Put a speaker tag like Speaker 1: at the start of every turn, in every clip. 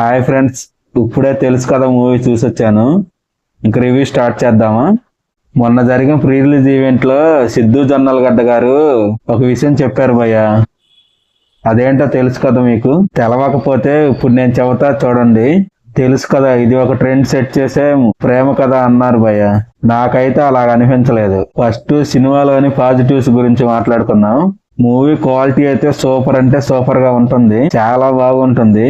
Speaker 1: Hi friends ఇప్పుడే తెలుసు కదా మూవీ చూసి వచ్చాను. ఇంక రివ్యూ స్టార్ట్ చేద్దామా? మొన్న జరిగిన ప్రీ రిలీజ్ ఈవెంట్లో సిద్ధు జొన్నలగడ్డ గారు ఒక విషయం చెప్పారు భయ్య. అదేంటో తెలుసు కదా మీకు. తెలవకపోతే ఇప్పుడు నేను చెబుతా చూడండి. తెలుసు కదా ఇది ఒక ట్రెండ్ సెట్ చేసే ప్రేమ కథ అన్నారు భయ్య. నాకైతే అలా అనిపించలేదు. ఫస్ట్ సినిమాలోని పాజిటివ్స్ గురించి మాట్లాడుకున్నాం మూవీ క్వాలిటీ అయితే సూపర్ అంటే సూపర్గా ఉంటుంది. చాలా బాగుంటుంది.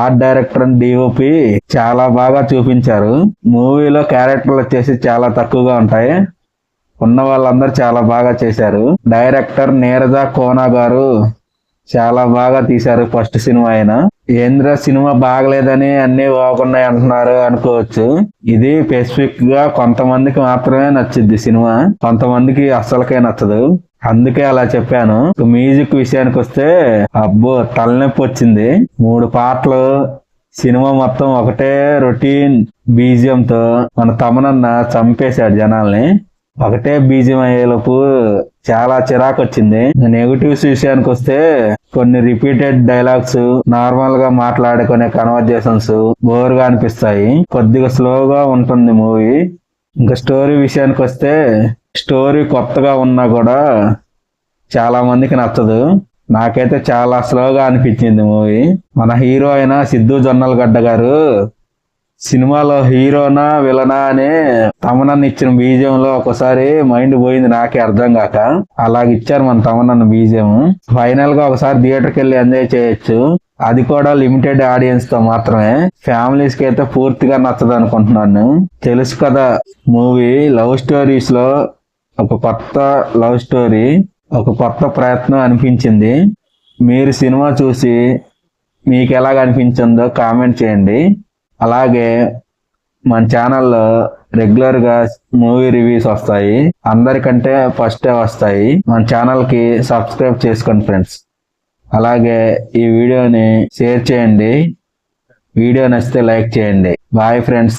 Speaker 1: ఆర్ట్ డైరెక్టర్ అండ్ డిఓపి చాలా బాగా చూపించారు. మూవీలో క్యారెక్టర్లు వచ్చేసి చాలా తక్కువగా ఉంటాయి. ఉన్న వాళ్ళందరూ చాలా బాగా చేశారు. డైరెక్టర్ నీరజ కోనా గారు చాలా బాగా తీశారు ఫస్ట్ సినిమా ఆయన ఏంద్ర సినిమా బాగలేదని అన్ని బాగున్నాయి అంటున్నారు అనుకోవచ్చు. ఇది స్పెసిఫిక్గా కొంతమందికి మాత్రమే నచ్చింది సినిమా. కొంతమందికి అస్సలకే నచ్చదు. అందుకే అలా చెప్పాను. మ్యూజిక్ విషయానికి వస్తే అబ్బో తలనొప్పి వచ్చింది. మూడు పాటలు సినిమా మొత్తం ఒకటే రొటీన్ బీజియంతో మన తమనన్న చంపేశాడు జనాల్ని. ఒకటే బీజియం అయ్యేలోపు చాలా చిరాకు వచ్చింది నెగటివ్స్ విషయానికి వస్తే కొన్ని రిపీటెడ్ డైలాగ్స్ నార్మల్గా మాట్లాడుకునే కన్వర్జేషన్స్ బోర్గా అనిపిస్తాయి. కొద్దిగా స్లోగా ఉంటుంది మూవీ. ఇంకా స్టోరీ విషయానికి వస్తే స్టోరీ కొత్తగా ఉన్నా కూడా చాలా మందికి నచ్చదు. నాకైతే చాలా స్లోగా అనిపించింది మూవీ. మన హీరో అయిన సిద్ధు జొన్నలగడ్డ గారు సినిమాలో హీరోనా విలనా అని తమనన్ను ఇచ్చిన బీజంలో ఒకసారి మైండ్ పోయింది నాకే అర్థం కాక. అలాగ ఇచ్చారు మన తమనన్న బీజం. ఫైనల్గా ఒకసారి థియేటర్కి వెళ్ళి ఎంజాయ్ చేయొచ్చు. అది కూడా లిమిటెడ్ ఆడియన్స్తో మాత్రమే. ఫ్యామిలీస్కి అయితే పూర్తిగా నచ్చదు అనుకుంటున్నాను. తెలుసు కదా మూవీ లవ్ స్టోరీస్లో ఒక కొత్త లవ్ స్టోరీ. ఒక కొత్త ప్రయత్నం అనిపించింది. మీరు సినిమా చూసి మీకు ఎలాగ అనిపించిందో కామెంట్ చేయండి. అలాగే మన ఛానల్లో రెగ్యులర్గా మూవీ రివ్యూస్ వస్తాయి. అందరికంటే ఫస్టే వస్తాయి. మన ఛానల్కి సబ్స్క్రైబ్ చేసుకోండి ఫ్రెండ్స్. అలాగే ఈ వీడియోని షేర్ చేయండి. వీడియో నచ్చితే లైక్ చేయండి. Bye friends.